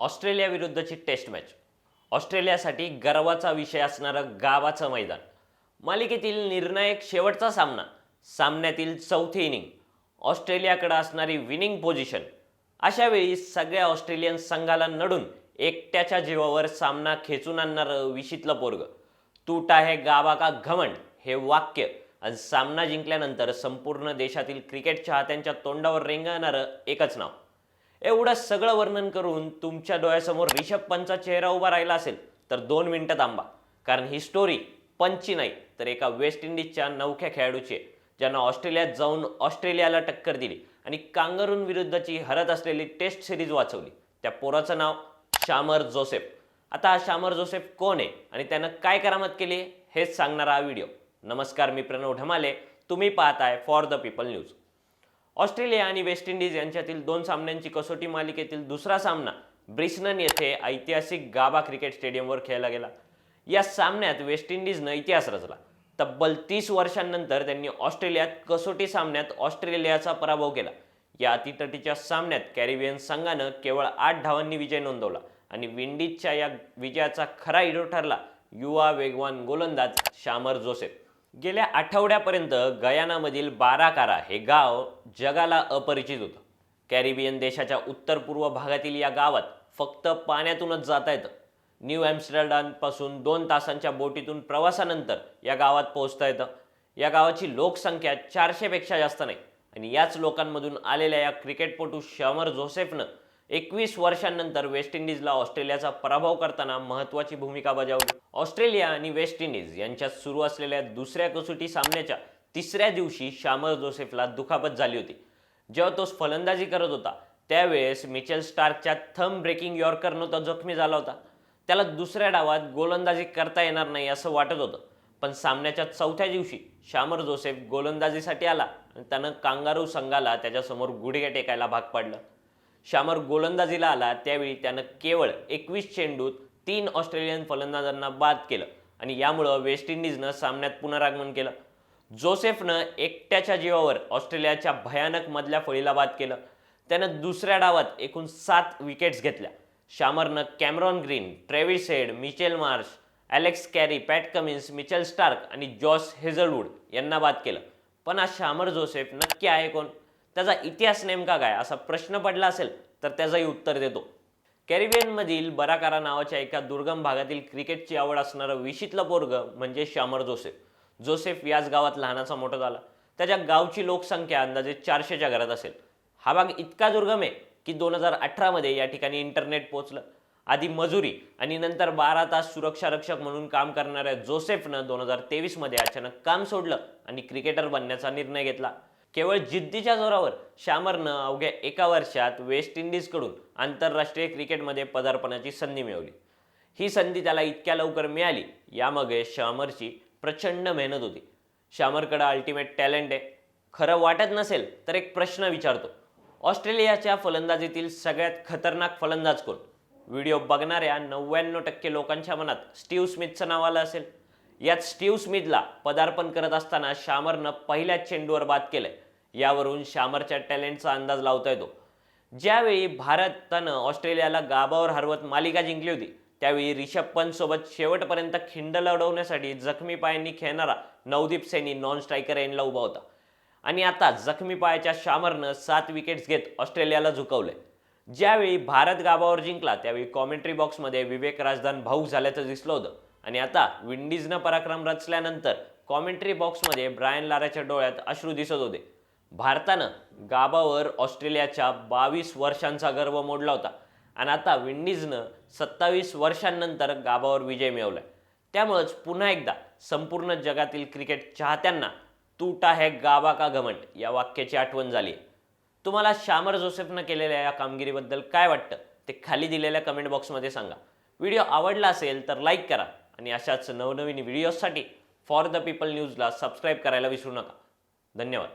Australia विरुद्धची test match. ऑस्ट्रेलियासाठी गर्वाचा विषय असणारं गावाचं मैदान. मालिकेतील निर्णायक शेवटचा सामना सामन्यातील चौथी इनिंग ऑस्ट्रेलियाकडे असणारी विनिंग पोझिशन अशावेळी सगळ्या ऑस्ट्रेलियन संघाला नडून एकट्याच्या जीवावर सामना खेचून आणणारं विशीतलं पोरग. तूट आहे गावा का घमंड हे वाक्य आणि सामना जिंकल्यानंतर संपूर्ण देशातील क्रिकेट चाहत्यांच्या तोंडावर रेंगाळणारं एकच नाव. एवढं सगळं वर्णन करून तुमच्या डोळ्यासमोर रिषभ पंतचा चेहरा उभा राहिला असेल तर दोन मिनिटं थांबा. कारण ही स्टोरी पंचची नाही तर एका वेस्ट इंडिजच्या नवख्या खेळाडूची आहे ज्यानं ऑस्ट्रेलियात जाऊन ऑस्ट्रेलियाला टक्कर दिली आणि कांगारून विरुद्धची हरत असलेली टेस्ट सिरीज वाचवली. त्या पोराचं नाव शामर जोसेफ. आता हा शामर जोसेफ कोण आहे आणि त्यानं काय करामत केली हेच सांगणारा हा व्हिडिओ. नमस्कार मी प्रणव ढमाले तुम्ही पाहताय for the people news Australia आणि वेस्ट इंडिज यांच्यातील दोन सामन्यांची कसोटी मालिकेतील दुसरा सामना ब्रिस्नन येथे ऐतिहासिक गाबा क्रिकेट स्टेडियमवर खेळला गेला. या सामन्यात वेस्ट इंडिजनं इतिहास रचला. तब्बल तीस वर्षांनंतर त्यांनी ऑस्ट्रेलियात कसोटी सामन्यात ऑस्ट्रेलियाचा पराभव केला. या अतितटीच्या सामन्यात कॅरिबियन संघानं केवळ आठ धावांनी विजय नोंदवला आणि विंडीजच्या या विजयाचा खरा हिरो ठरला. युवा वेगवान गोलंदाज शामर जोसेफ. गेल्या आठवड्यापर्यंत गयानामधील बाराकारा हे गाव जगाला अपरिचित होतं. कॅरिबियन देशाच्या उत्तर पूर्व भागातील या गावात फक्त पाण्यातूनच जाता येतं. न्यू ॲम्स्टरडॅमपासून दोन तासांच्या बोटीतून प्रवासानंतर या गावात पोहोचता येतं. या गावाची लोकसंख्या चारशेपेक्षा जास्त नाही आणि याच लोकांमधून आलेल्या या क्रिकेटपटू शमर जोसेफनं एकवीस वर्षांनंतर वेस्ट इंडिजला ऑस्ट्रेलियाचा पराभव करताना महत्त्वाची भूमिका बजावली. ऑस्ट्रेलिया आणि वेस्ट इंडिज यांच्यात सुरू असलेल्या दुसऱ्या कसोटी सामन्याच्या तिसऱ्या दिवशी शामर जोसेफला दुखापत झाली होती. जेव्हा तो फलंदाजी करत होता त्यावेळेस मिचेल स्टार्कच्या थंब ब्रेकिंग यॉर्कर तो जखमी झाला होता. त्याला दुसऱ्या डावात गोलंदाजी करता येणार नाही असं वाटत होतं. पण सामन्याच्या चौथ्या दिवशी शामर जोसेफ गोलंदाजीसाठी आला आणि त्यानं कांगारू संघाला त्याच्यासमोर गुडघे टेकायला भाग पाडलं. शामर गोलंदाजीला आला त्यावेळी त्यानं केवळ एकवीस चेंडूत तीन ऑस्ट्रेलियन फलंदाजांना बाद केलं आणि यामुळं वेस्ट इंडिजनं सामन्यात पुनरागमन केलं. जोसेफनं एकट्याच्या जीवावर ऑस्ट्रेलियाच्या भयानक मधल्या फळीला बाद केलं. त्यानं दुसऱ्या डावात एकूण सात विकेट्स घेतल्या. शामरनं Cameron Green Travis Head Mitchell Marsh Alex Carey Pat Cummins Mitchell Starc आणि जॉस हेझलवूड यांना बाद केलं. पण हा शामर जोसेफ नक्की आहे कोण? त्याचा इतिहास नेमका काय? असा प्रश्न पडला असेल तर त्याचंही उत्तर देतो. कॅरिबियनमधील बराकारा नावाच्या एका दुर्गम भागातील क्रिकेटची आवड असणारं विशीतलं पोरग म्हणजे शामर जोसेफ. जोसेफ याच गावात लहानाचा मोठा झाला. त्याच्या गावची लोकसंख्या अंदाजे चारशेच्या घरात असेल. हा भाग इतका दुर्गम आहे की दोन हजार अठरामध्ये या ठिकाणी इंटरनेट पोहोचलं. आधी मजुरी आणि नंतर बारा तास सुरक्षा रक्षक म्हणून काम करणाऱ्या जोसेफनं दोन हजार तेवीसमध्ये अचानक काम सोडलं आणि क्रिकेटर बनण्याचा निर्णय घेतला. केवळ जिद्दीच्या जोरावर शामरनं अवघ्या एका वर्षात वेस्ट इंडिजकडून आंतरराष्ट्रीय क्रिकेटमध्ये पदार्पणाची संधी मिळवली. ही संधी त्याला इतक्या लवकर मिळाली यामागे शामरची प्रचंड मेहनत होती. शामरकडं अल्टिमेट टॅलेंट आहे. खरं वाटत नसेल तर एक प्रश्न विचारतो. ऑस्ट्रेलियाच्या फलंदाजीतील सगळ्यात खतरनाक फलंदाज कोण? व्हिडिओ बघणाऱ्या नव्याण्णव टक्के लोकांच्या मनात स्टीव्ह स्मिथचं नाव आलं असेल. यात स्टीव्ह स्मिथला पदार्पण करत असताना शामरनं पहिल्याच चेंडूवर बाद केलंय. यावरून शामरच्या टॅलेंटचा अंदाज लावता येतो. ज्यावेळी भारतानं ऑस्ट्रेलियाला गाबावर हरवत मालिका जिंकली होती त्यावेळी रिषभ पंत सोबत शेवटपर्यंत खिंड लढवण्यासाठी जखमी पायांनी खेळणारा नवदीप सैनी नॉन स्ट्रायकर एंडला उभा होता. आणि आता जखमी पायाच्या शामरनं सात विकेट्स घेत ऑस्ट्रेलियाला झुकवलंय. ज्यावेळी भारत गाबावर जिंकला त्यावेळी कॉमेंट्री बॉक्समध्ये विवेक राजदान भाऊक झाल्याचं दिसलं होतं. आणि आता विंडीजनं पराक्रम रचल्यानंतर कॉमेंट्री बॉक्समध्ये ब्रायन लाराच्या डोळ्यात अश्रू दिसत होते. भारतानं गाबावर ऑस्ट्रेलियाच्या बावीस वर्षांचा गर्व मोडला होता. आणि आता विंडीजनं सत्तावीस वर्षांनंतर गाबावर विजय मिळवलाय. त्यामुळंच पुन्हा एकदा संपूर्ण जगातील क्रिकेट चाहत्यांना तूटा है गाबा का घमंट या वाक्याची आठवण झाली तुम्हाला शामर जोसेफनं केलेल्या या कामगिरीबद्दल काय वाटतं? ते खाली दिलेल्या कमेंट बॉक्समध्ये सांगा. व्हिडिओ आवडला असेल तर लाईक करा. आणि अशाच नवनवीन व्हिडिओजसाठी फॉर द पीपल न्यूजला सबस्क्राईब करायला विसरू नका. धन्यवाद.